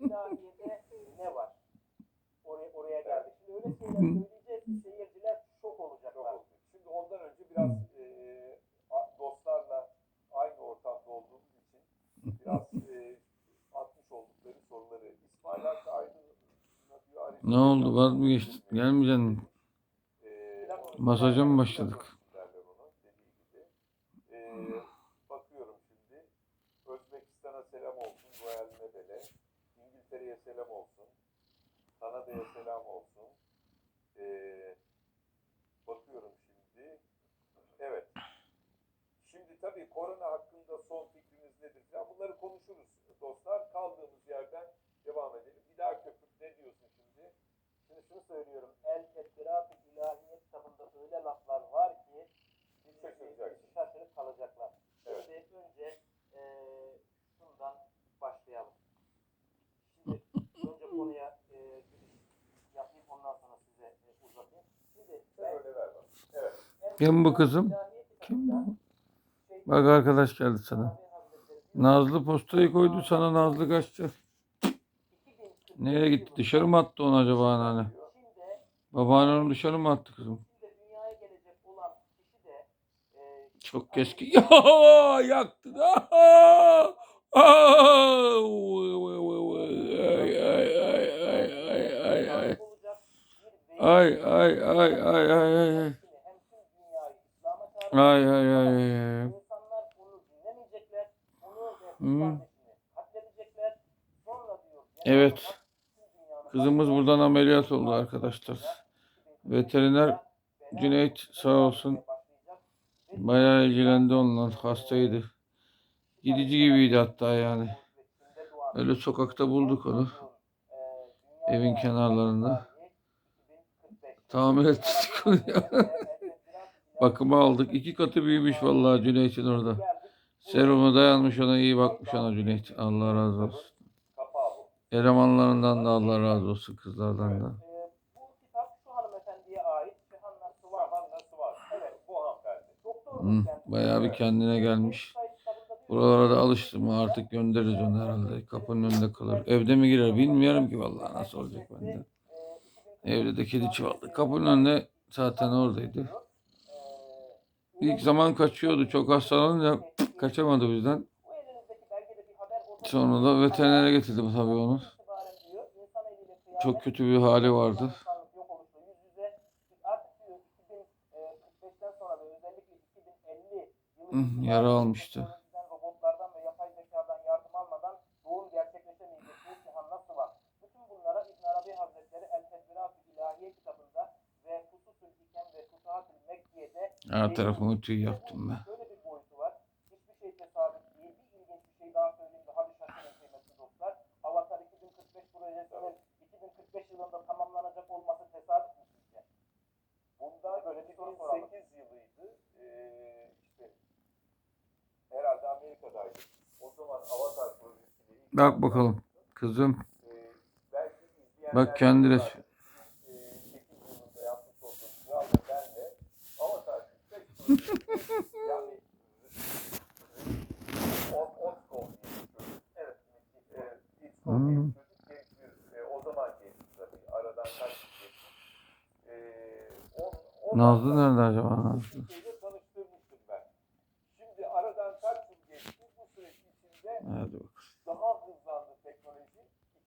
ilahiyede ne var? Oraya, oraya geldi. Şimdi öyle şeyler söyleyeceğiz ki seyirciler şok olacaklar. Şimdi ondan önce biraz eee, a- dostlarla aynı ortamda olduğumuz için biraz eee, atmış oldukları soruları İsmail Hakkı Aydın Arif- Ne oldu? Vaz mı geçtin? Gelmeyeceksin. Eee, Masaja mı başladık? derler ona, dediği gibi. Eee, bakıyorum şimdi. Özbekistan'a selam olsun, Royal Nebel'e. İngiltere'ye selam olsun. Kanada'ya selam olsun. Eee, bakıyorum şimdi. Evet. Şimdi tabii korona Kim bu kızım? Kim bu? Bak arkadaş geldi sana. Nazlı postayı koydu sana Nazlı kaçtı. 2045 Nereye gitti? Dışarı mı attı onu acaba anneanne? Çin'de Babaannen onu dışarı mı attı kızım? Çok keski. Ya yaktı da. Ay ay ay ay ay ay ay ay. hem tüm dünyayı İslam'a çağıracak. Ay ay ay ay. İnsanlar onu dinlemeyecekler. Hmm. kardeşini katledecekler. Sonra diyor. Evet. Kızımız buradan ameliyat oldu arkadaşlar. Veteriner Cüneyt sağ olsun bayağı ilgilendi onunla. Hastaydı. Gidici gibiydi hatta yani. Öyle sokakta bulduk onu. Evin kenarlarında. Tamir ettik onu ya. Bakıma aldık. İki katı büyümüş vallahi Cüneyt'in orada. Serumu dayanmış ona iyi bakmış ona Cüneyt. Allah razı olsun. Elemanlarından da Allah razı olsun kızlardan da. Doktor Hı, bayağı bir kendine gelmiş. Buralara da alıştım artık göndeririz onu herhalde. Kapının önünde kalır. Evde mi girer bilmiyorum ki vallahi nasıl olacak bende. Evde de kedi çoğaldı. Kapının önünde zaten oradaydı. İlk zaman kaçıyordu. Çok hastalanınca kaçamadı bizden. Sonra da veterinere getirdim tabii onu. Çok kötü bir hali vardı. Yara almıştı. O zaman Avatar projesiyle ilk Bak bakalım. Kızım. Ee, Bak kendi resmi. On Nazlı nerede acaba Nazlı?